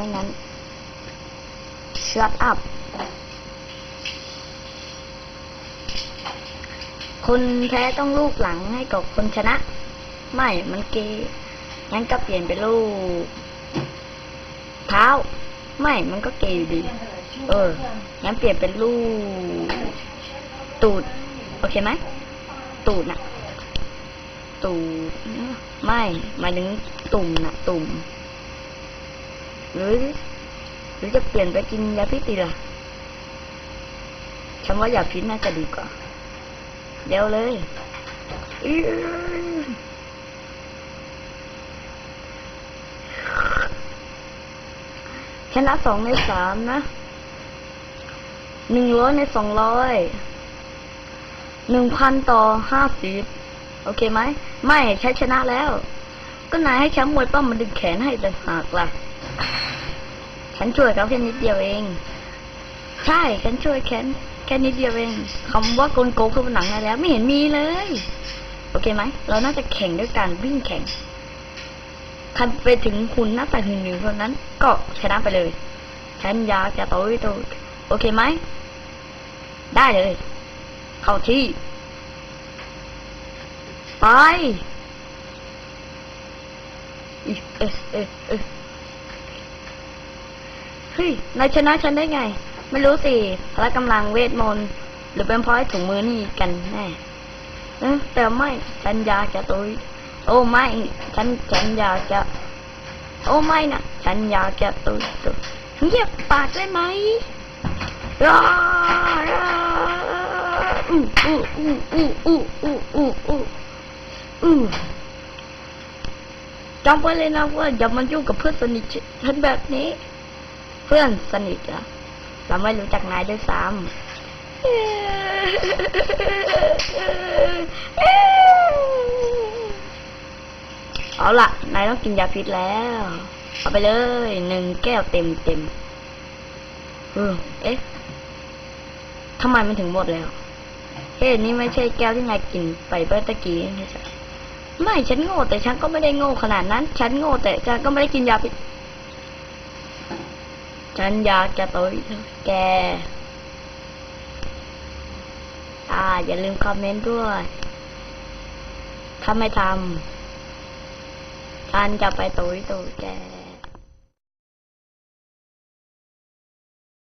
ไม่งั้น shut up คนแพ้ต้องลูกหลังให้กับคนชนะ ไม่ มันเกย์งั้นก็เปลี่ยนเป็นลูกเท้า ไม่ มันก็เกย์ดี เออ งั้นเปลี่ยนเป็นลูก ตูด โอเคไหม ตูดน่ะ ตูด ไม่หมายถึงตุ่มน่ะ ตุ่ม หรือหรือจะเปลี่ยนไปกินยาพิษดีล่ะฉันว่ายาพิษน่าจะดีกว่า เดี๋ยวเลยชนะสองในสามนะ หนึ่งร้อยในสองร้อย หนึ่งพันต่อห้าสิบ โอเคไหม ไม่ใช้ชนะแล้ว ก็นายให้แชมป์มวยปั้มมันดึงแขนให้แต่หากล่ะ ฉันช่วยเขาแค่นิดเดียวเอง ใช่ ฉันช่วยแค่แค่นิดเดียวเองคำว่าโกลโกงคือผนังอะไรแล้ว ไม่เห็นมีเลย โอเคไหม เราน่าจะแข่งด้วยการวิ่งแข่งคันไปถึงคุณหน้าต่ถึงหนึ่งคนนั้น ก็ชนะไปเลย ฉันอยากจะโต้ยโตยโอเคไหม ได้เลย เข้าที่ ไป เอะเอะเอะ ฮ้ยนายชนะฉันได้ไง ไม่รู้สิพละกำลังเวทมนต์หรือเป็นเพราะถุงมือนี่กันแน่เออแต่ไม่ฉันอยากจะตุยโอ้ไม่ฉันฉันอยากจะ โอ้ไม่นะฉันอยากจะตุยตุยเงียบปากได้ไหมร้าร้าอู้อู้อู้อู้อู้อู้อู้อู้อู้จำไว้เลยนะว่าอย่ามายุ่งกับเพื่อนสนิทฉันแบบนี้ พื่อนสนิทอะเราไม่รู้จักนายด้วยซ้ำเอาละนายต้องกินยาพิษแล้ว เอาไปเลยหนึ่งแก้วเต็มเต็มเออเอ๊ะทำไมมันถึงหมดแล้วเฮ้นี่ไม่ใช่แก้วที่นายกินไปเมื่อตะกี้นี่ใช่ไม่ฉันโง่แต่ฉันก็ไม่ได้โง่ขนาดนั้น ฉันโง่แต่ฉันก็ไม่ได้กินยาพิษ ฉันอยากจะต่อยแก อ่า อย่าลืมคอมเมนต์ด้วย ถ้าไม่ทำฉันจะไปต่อยตุยแก